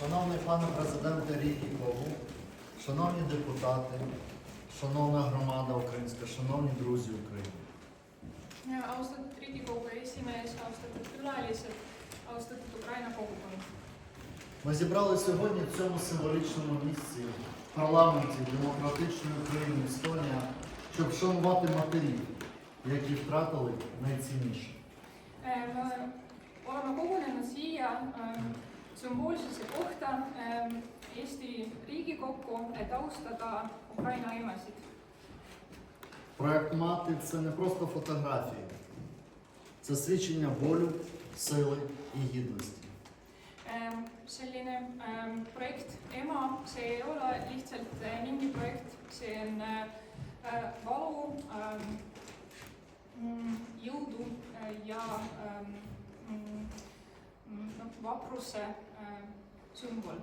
Шановний пане президенте Рікі Кову, шановні депутати, шановна громада українська, шановні друзі України. austatud Riigikogu esimees, austatud külalised, austatud Ukraina kogukond. Ми зібрали сьогодні в цьому символічному місці в парламенті демократичної України Естонія, щоб вшанувати матерів, які втратили найцінніше. Äh, Me oleme kogunenud siia sümboolsesse kohta ähm, Eesti Riigikokku, et austada Ukraina emasid. Проект мати це не просто фотографії, це свідчення болю, сили і гідності. Ähm, Selline ähm, projekt EMA, see ei ole lihtsalt äh, mingi projekt, see on äh, äh, valu, ähm, mm, jõudu äh, ja ähm, mm, mm, noh, vapruse sümbol.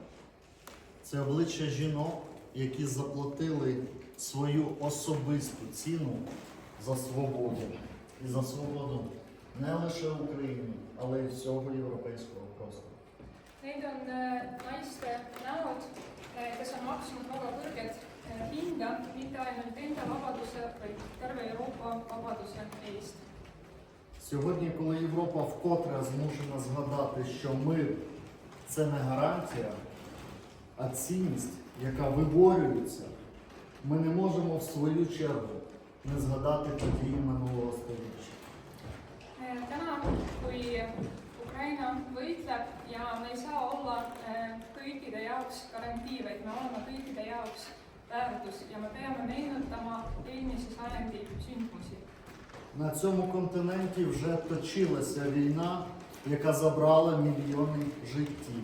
Це обличчя жінок, які заплатили свою особисту ціну за свободу і за свободу не лише України, але й всього європейського простору. Need on naiste näod, kes on maksnud väga kõrget hinda mitte ainult enda vabaduse, vaid terve Euroopa vabaduse eest. Сьогодні, коли Європа вкотре змушена згадати, що мир це не гарантія, а цінність, яка виборюється, ми не можемо в свою чергу не згадати події минулого століття. Äh, täna, kui Ukraina võitleb ja me ei saa olla äh, kõikide jaoks garantii, vaid me oleme kõikide jaoks väärtus ja me peame meenutama eelmise sajandi sündmusi. На цьому континенті вже точилася війна, яка забрала мільйони життів.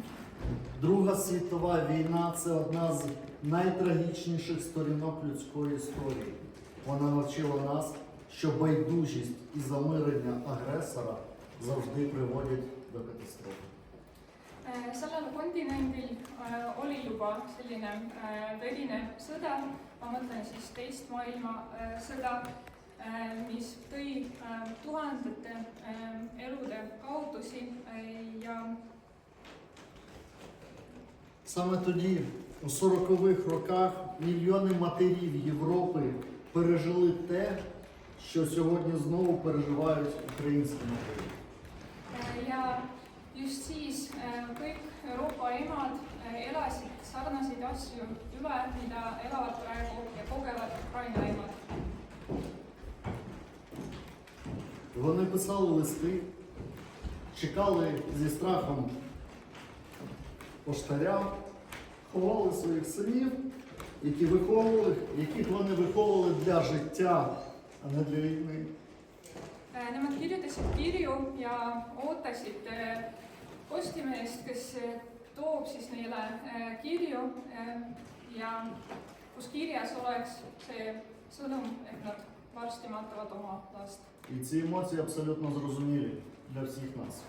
Друга світова війна це одна з найтрагічніших сторінок людської історії. Вона навчила нас, що байдужість і замирення агресора завжди приводять до катастрофи. Sellel kontinendil oli juba selline verine sõda, ma mõtlen siis teist maailmasõda, mis tõi äh, tuhandete äh, elude kaotusi äh, ja Саме тоді, у 40-х роках, мільйони матерів Європи пережили те, що сьогодні знову переживають українські матері. Äh, ja just siis äh, kõik Euroopa emad äh, elasid sarnaseid asju üle, mida elavad praegu ja kogevad Ukraina emad. Вони писали листи, чекали зі страхом поштаря, ховали своїх синів, які виховували, яких вони виховували для життя, а не для війни. Äh, Nemad kirjutasid kirju ja ootasid äh, Postimeest, kes äh, toob siis neile äh, kirju äh, ja kus kirjas oleks see sõnum, et nad varsti matavad oma last. І ці емоції абсолютно зрозумілі для всіх нас.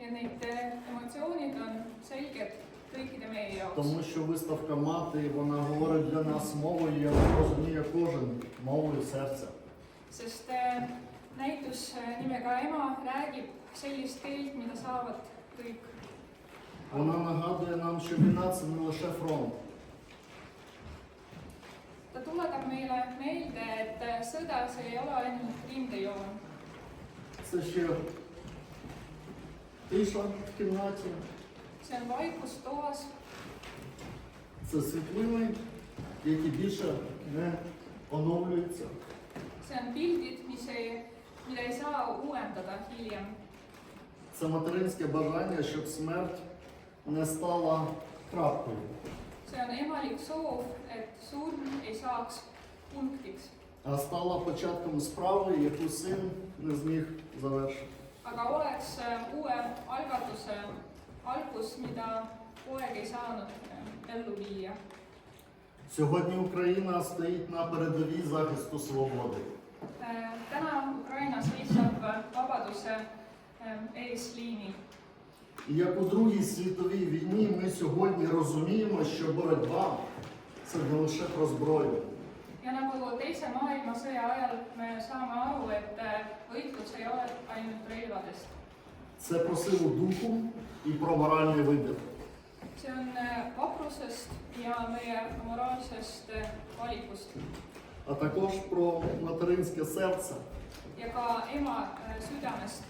ja need äh, emotsioonid on selged kõikide meie jaoks. Тому що виставка мати вона говорить для нас мовою, яку розуміє кожен мовою серця. sest äh, näitus äh, nimega Ema räägib sellist keelt, mida saavad kõik. Вона нагадує нам, що війна це не лише фронт, ta tuletab meile meelde, et äh, sõda, see ei ole ainult rindejoon. Це ще тиша в кімнаті, on vaikus toas, це світлини, які більше не оновлюються. see on pildid, mis ei, mida ei saa uuendada hiljem. Це материнське бажання, щоб смерть не стала крапкою. see on emalik soov, et surm ei saaks punktiks, стала початком справи, яку син не зміг завершити. aga oleks äh, uue algatuse algus, mida poeg ei saanud äh, ellu viia. Сьогодні Україна стоїть на передовій захисту свободи. Äh, täna Ukraina seisab vabaduse äh, eesliinil. І як у Другій світовій війні ми сьогодні розуміємо, що боротьба це не лише про зброю, ja nagu teise maailmasõja ajal me saame aru, et äh, võitlus ei ole ainult relvadest. це про силу духу і про моральний вибір. see on äh, vaprusest ja meie moraalsest äh, valikust а також про материнське серце, ja ka ema äh, südamest,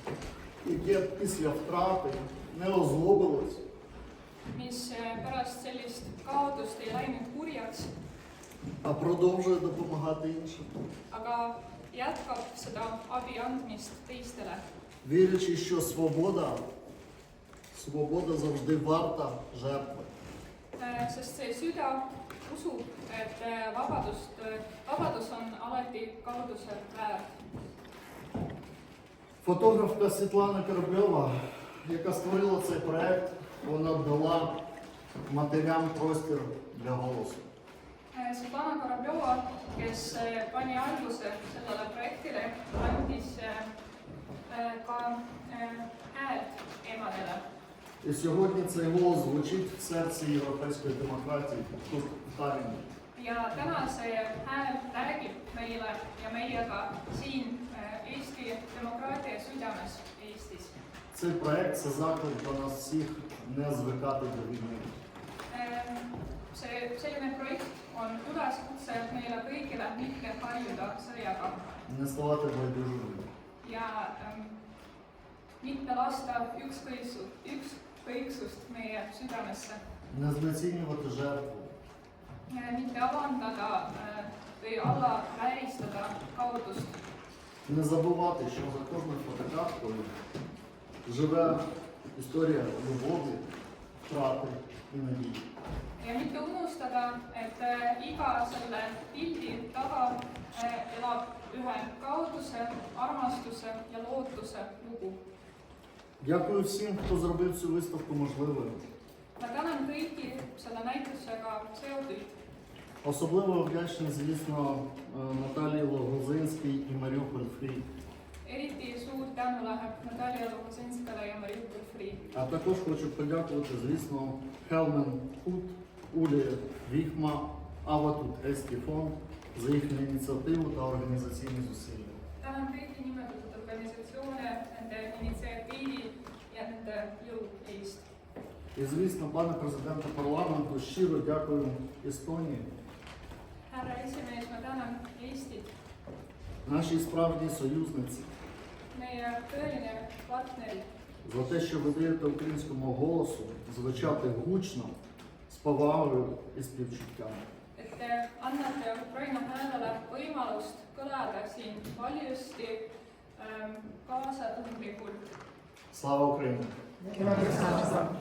яке після втрати не озлобилось, mis äh, pärast sellist kaotust ei läinud kurjaks, а продовжує допомагати іншим, aga jätkab seda abi andmist teistele, вірячи, що свобода, свобода завжди варта жертви. Sest see süda usub, et äh, vabadust, vabadus on alati kaotuse väärt. Фотографка Світлана Корабльова, яка створила цей проект, вона дала матерям простір для голосу. Äh, Svetlana Korobljova, kes äh, pani alguse sellele projektile, andis äh, äh, ka äh, häält emadele. І сьогодні цей голос звучить в серці європейської демократії тут в Талліні. ja täna see hääl räägib meile ja meiega siin äh, Eesti demokraatia südames Eestis. Цей проект це заклик до нас всіх не звикати до війни. Ähm, see, selline projekt on üleskutse meile kõigile mitte harjuda sõjaga не ставати байдужими. ja ähm, mitte lasta ükskõiksust, ükskõiksust meie südamesse, не знецінювати жертву, mitte alandada äh, või allavääristada kaotust не забувати, що за кожною фотокарткою живе історія любові, втрати і надії. Ja mitte unustada, et äh, iga selle pildi taga äh, elab ühe kaotuse, armastuse ja lootuse lugu. Дякую всім, хто зробив цю виставку можливою. ma tänan kõiki selle näitusega seotud Особливо вдячний, звісно, е, Наталії Логозинській і Маріуполь Фрі, eriti suur tänu läheb Natalja Lobozinskale ja Mariupol Free. а також хочу подякувати, звісно, Хелмен Хут, Улі Віхма, Аватут Еський фонд за їхню ініціативу та організаційні зусилля. І, звісно, пане президенте парламенту, щиро дякую Естонії, нашій справжній союзниці, за те, що ви даєте українському голосу звучати гучно, повагою і співчуттям. et te annate Ukraina häälele võimalust kõlada siin valjusti ähm, kaasatundlikult. Слава Україні! Героям слава!